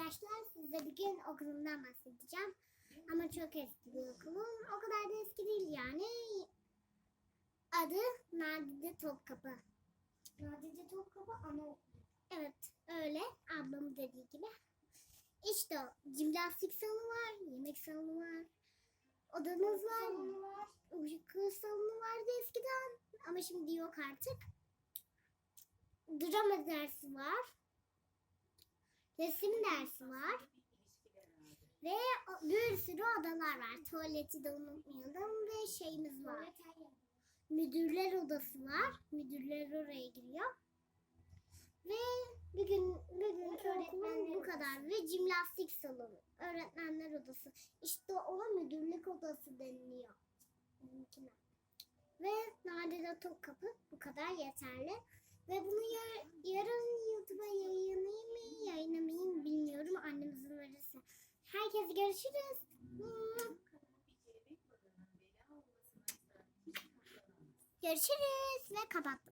arkadaşlar size bugün okulumdan bahsedeceğim. Ama çok eski bir okulum. O kadar da eski değil yani. Adı Nadide Topkapı. Nadide Topkapı Anaokulu. Evet öyle ablamın dediği gibi. İşte o, jimnastik salonu var, yemek salonu var. Odanız var, Salonu var. uyku salonu vardı eskiden. Ama şimdi yok artık. Drama dersi var. Resim dersi var. Ve o- bir sürü odalar var. Tuvaleti de unutmayalım ve şeyimiz var. Müdürler odası var. Müdürler oraya giriyor. Ve bugün bugünkü Ve okulum öğretmenler bu kadar. Ve jimnastik salonu. Öğretmenler odası. İşte ona müdürlük odası deniliyor. Ve Nadide Topkapı bu kadar yeterli. Ve bunu verirse. Herkes görüşürüz. Görüşürüz ve kapattım.